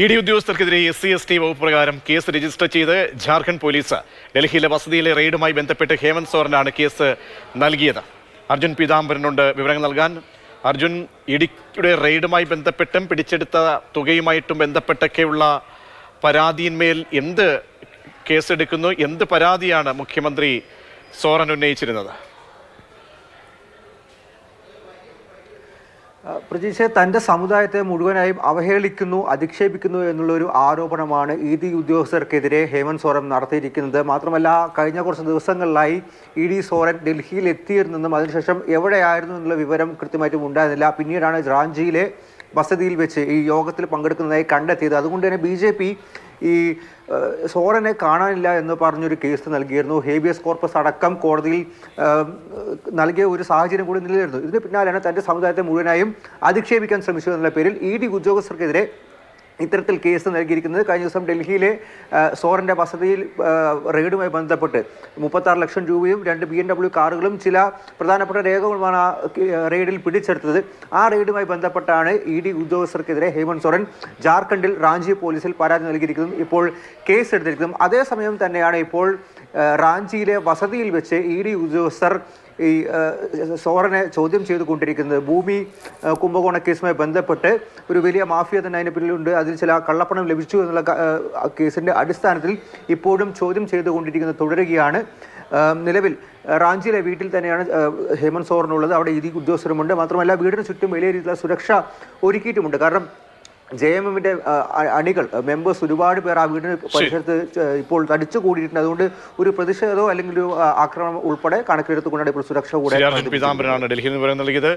E D ഉദ്യോഗസ്ഥർക്കെതിരെ S C S T വകുപ്പ് പ്രകാരം കേസ് രജിസ്റ്റർ ചെയ്ത് ജാർഖണ്ഡ് പോലീസ് ഡൽഹിയിലെ വസതിയിലെ റെയ്ഡുമായി ബന്ധപ്പെട്ട് ഹേമന്ത് സോറനാണ് കേസ് നൽകിയത്. അർജുൻ പീതാംബരനുണ്ട് വിവരങ്ങൾ നൽകാൻ. അർജുൻ ഇടിയുടെ റെയ്ഡുമായി ബന്ധപ്പെട്ടും പിടിച്ചെടുത്ത തുകയുമായിട്ടും ബന്ധപ്പെട്ടൊക്കെയുള്ള പരാതിയിന്മേൽ എന്ത് കേസെടുക്കുന്നു എന്ത് പരാതിയാണ് മുഖ്യമന്ത്രി സോറൻ ഉന്നയിച്ചിരുന്നത്? പ്രതീക്ഷ തന്റെ സമുദായത്തെ മുഴുവനായും അവഹേളിക്കുന്നു അധിക്ഷേപിക്കുന്നു എന്നുള്ളൊരു ആരോപണമാണ് ഇ ഡി ഉദ്യോഗസ്ഥർക്കെതിരെ ഹേമന്ത് സോറൻ നടത്തിയിരിക്കുന്നത്. മാത്രമല്ല കഴിഞ്ഞ കുറച്ച് ദിവസങ്ങളിലായി ഇ ഡി സോറൻ ഡൽഹിയിൽ എത്തിയിരുന്നെന്നും അതിനുശേഷം എവിടെയായിരുന്നു എന്നുള്ള വിവരം കൃത്യമായിട്ടും ഉണ്ടായിരുന്നില്ല. പിന്നീടാണ് റാഞ്ചിയിലെ വസതിയിൽ വെച്ച് ഈ യോഗത്തിൽ പങ്കെടുക്കുന്നതായി കണ്ടെത്തിയത്. അതുകൊണ്ട് തന്നെ ബി ജെ പി ഈ സോറനെ കാണാനില്ല എന്ന് പറഞ്ഞൊരു കേസ് നൽകിയിരുന്നു. ഹേബിയസ് കോർപ്പസ് അടക്കം കോടതിയിൽ നൽകിയ ഒരു സാഹചര്യം കൂടി നിലനിരുന്നു ഇതിന് പിന്നാലെയാണ് തന്റെ സമുദായത്തെ മുഴുവനായും അധിക്ഷേപിക്കാൻ ശ്രമിച്ചു എന്നുള്ള പേരിൽ ഇ ഡി ഉദ്യോഗസ്ഥർക്കെതിരെ ഇത്തരത്തിൽ കേസ് നൽകിയിരിക്കുന്നത് കഴിഞ്ഞ ദിവസം ഡൽഹിയിലെ സോറിന്റെ വസതിയിൽ റെയ്ഡുമായി ബന്ധപ്പെട്ട് മുപ്പത്താറ് ലക്ഷം രൂപയും രണ്ട് ബി എം ഡബ്ല്യു കാറുകളും ചില പ്രധാനപ്പെട്ട രേഖകളുമാണ് ആ റെയ്ഡിൽ പിടിച്ചെടുത്തത്. ആ റെയ്ഡുമായി ബന്ധപ്പെട്ടാണ് ഇ ഡി ഉദ്യോഗസ്ഥർക്കെതിരെ ഹേമന്ത് സോറൻ ജാർഖണ്ഡിൽ റാഞ്ചി പോലീസിൽ പരാതി നൽകിയിരിക്കുന്നതും ഇപ്പോൾ കേസ് എടുത്തിരിക്കുന്നതും. അതേസമയം തന്നെയാണ് ഇപ്പോൾ റാഞ്ചിയിലെ വസതിയിൽ വെച്ച് ഇ ഡി ഉദ്യോഗസ്ഥർ ഈ സോറനെ ചോദ്യം ചെയ്തുകൊണ്ടിരിക്കുന്നത്. ഭൂമി കുംഭകോണ കേസുമായി ബന്ധപ്പെട്ട് ഒരു വലിയ മാഫിയ തന്നെ അതിന് പിന്നിലുണ്ട്. അതിൽ ചില കള്ളപ്പണം ലഭിച്ചു എന്നുള്ള കേസിന്റെ അടിസ്ഥാനത്തിൽ ഇപ്പോഴും ചോദ്യം ചെയ്തുകൊണ്ടിരിക്കുന്നത് തുടരുകയാണ്. നിലവിൽ റാഞ്ചിയിലെ വീട്ടിൽ തന്നെയാണ് ഹേമന്ത് സോറനുള്ളത്. അവിടെ ഇതി ഉദ്യോഗസ്ഥരുമുണ്ട്. മാത്രമല്ല വീടിന് ചുറ്റും വലിയ രീതിയിലുള്ള സുരക്ഷ ഒരുക്കിയിട്ടുമുണ്ട്. കാരണം ജെ എം എമ്മിന്റെ അണികൾ മെമ്പേഴ്സ് ഒരുപാട് പേർ ആ വീടിന് പരിസരത്ത് ഇപ്പോൾ തടിച്ചു കൂടിയിട്ടുണ്ട്. അതുകൊണ്ട് ഒരു പ്രതിഷേധമോ അല്ലെങ്കിൽ ഒരു ആക്രമണം ഉൾപ്പെടെ കണക്കിലെടുത്തുകൊണ്ടാണ് ഇപ്പോൾ സുരക്ഷ കൂടെ ശ്രീ അർജുൻ പീതാംബരനാണ് ഡൽഹിയിൽ നിന്ന് വിവരം നൽകിയത്.